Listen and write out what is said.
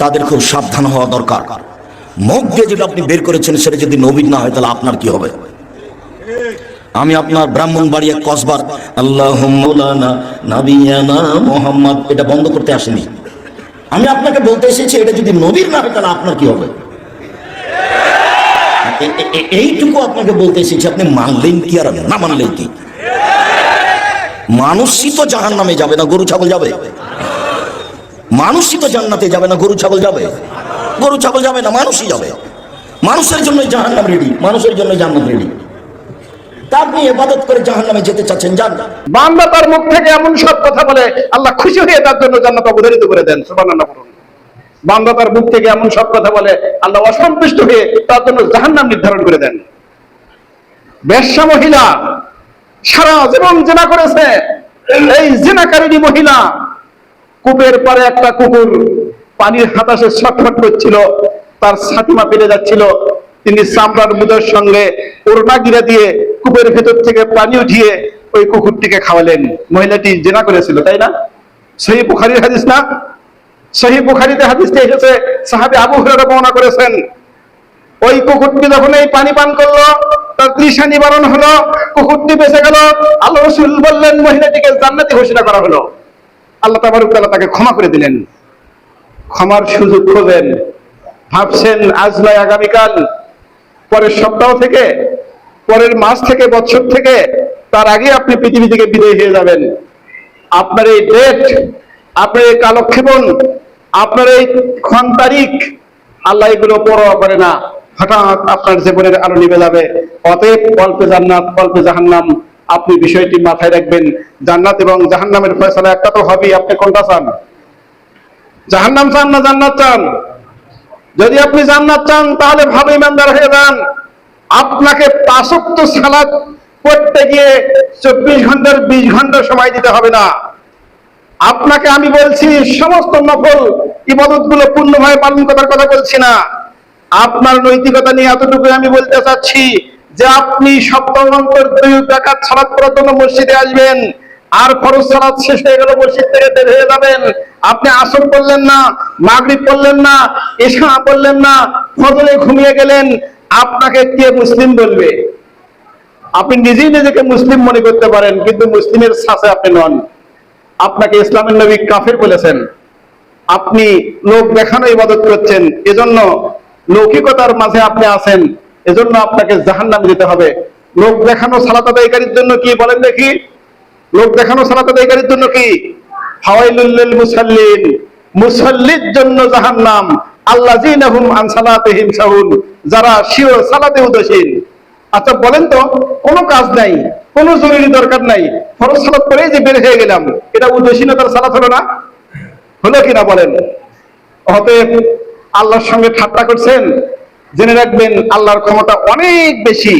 তাদের খুব সাবধান হওয়া দরকার। মুখ দিয়ে যেটা আপনি বের করেছেন, সেটা যদি নবীন না হয়, তাহলে আপনার কি হবে? আমি আপনার ব্রাহ্মণ বাড়ি এক কসবার আল্লাহ মোহাম্মদ, এটা বন্ধ করতে আসেনি। আমি আপনাকে বলতে এসেছি, এটা যদি নবীর না হয়, তাহলে আপনার কি হবে? এইটুকু আপনাকে বলতে এসেছি, আপনি মানলেন কি আর না মানলেন কি? মানুষই তো জাহান নামে যাবে না, গরু, ছাগল যাবে। মানুষই তো জান্নাতে যাবে না, গরু, ছাগল যাবে। গরু, ছাগল যাবে না, মানুষই যাবে। মানুষের জন্য জাহান নাম রেডি মানুষের জন্য জান্নাত রেডি মুখ থেকে এমন সব কথা বলে, আল্লাহ অসন্তুষ্ট হয়ে তার জন্য জাহান্নাম নির্ধারণ করে দেন। মহিলা সারা জীবন জেনা করেছে, এই জেনাকারিনী মহিলা কূপের পরে একটা কুকুর পানির হাতাশে ছটফট করছিল, তার ছাতিমা পেরে যাচ্ছিল। তিনি চামড়ার মুদের সঙ্গে ওড়না গিরা দিয়ে কূপের ভেতর থেকে পানি উঠিয়ে ওই কুকুরটিকে খাওয়ালেন। মহিলাটি জেনা করেছিল, তাই না? সেই বুখারির হাদিস না? সেই বুখারিতে হাদিসটি এসেছে, সাহাবী আবু হুরায়রা বর্ণনা করেছেন, ওই কুকুরটি যখন এই পানি পান করল, তার তৃষা নিবারণ হলো, কুকুরটি বেঁচে গেল। আল্লাহ রসুল বললেন, মহিলাটিকে জান্নাতি ঘোষণা করা হলো। আল্লাহ তাবারক তাআলা তাকে ক্ষমা করে দিলেন। ক্ষমার সুযোগ খোঁজেন। ভাবছেন, আজ নয় আগামীকাল। পরের সপ্তাহ থেকে, পরের মাস থেকে, বছর থেকে, তার আগে আপনি পৃথিবী থেকে বিদায় হয়ে যাবেন। আপনার এই ডেট আপনার এই কালক্ষেপণ, আপনার এই ক্ষণ তারিখ, আল্লাহ এগুলো পরোয়া করে না। হঠাৎ আপনার জীবনের আলো নিভে যাবে। অতএব অল্পে জান্নাত, অল্পে জাহান্নাম। আপনি বিষয়টি মাথায় রাখবেন। জান্নাত এবং জাহান্নামের ফয়সালা একটা তো হবেই। আপনি কোনটা চান? জাহান্নাম চান না জান্নাত চান? যদি আপনি জান্নাত চান, তাহলে ভালো ইমানদার হয়ে যান। আপনাকে পাঁচক্ত সালাদ পড়তে গিয়ে চব্বিশ ঘণ্টার বিশ ঘণ্টা সময় দিতে হবে না। আপনাকে আমি বলছি, সমস্ত নফল ইবাদতগুলো পূর্ণভাবে পালন করার কথা বলছি না। আপনার নৈতিকতা নিয়ে এতটুকু আমি বলতে চাচ্ছি যে আপনি সপ্তাহ অন্তর দুই টাকার সালাদ করার জন্য মসজিদে আসবেন, আর খরচ সালাদ শেষ হয়ে গেল মসজিদ থেকে বের হয়ে যাবেন। আপনি আসর করলেন না, মাগরিব করলেন না এশা করলেন না, ফজরে ঘুমিয়ে গেলেন, আপনাকে কে মুসলিম বলবে? আপনি নিজেই নিজেকে মুসলিম মনে করতে পারেন, কিন্তু মুসলিমের সাথে আপনি নন। আপনাকে ইসলামের নবী কাফের বলেছেন, আপনি লোক দেখানো ইবাদত করছেন, এজন্য লৌকিকতার মাঝে আপনি আছেন। এজন্য আপনাকে জাহান্নাম দিতে হবে। লোক দেখানো সালাত আদায়কারীর জন্য কি বলেন দেখি? লোক দেখানো সালাত আদায়কারীর জন্য কি? হাওয়াইলুল মুসাল্লিন। মুসাল্লির জন্য জাহান্নাম। আল্লাযিনাহুম আন সালাতিহিম সাহুন। যারা শিওর সালাতে উদাসীন। আচ্ছা বলেন তো, কোনো কাজ নাই, কোনো জরুরি দরকার নাই। ফরজ সালাত করেই যে বের হয়ে গেলাম, এটা উদাসীনতার সালাত হলো না? হলো কিনা বলেন? অতএব আল্লাহর সঙ্গে ঠাট্টা করছেন? জেনে রাখবেন আল্লাহর ক্ষমতা অনেক বেশি।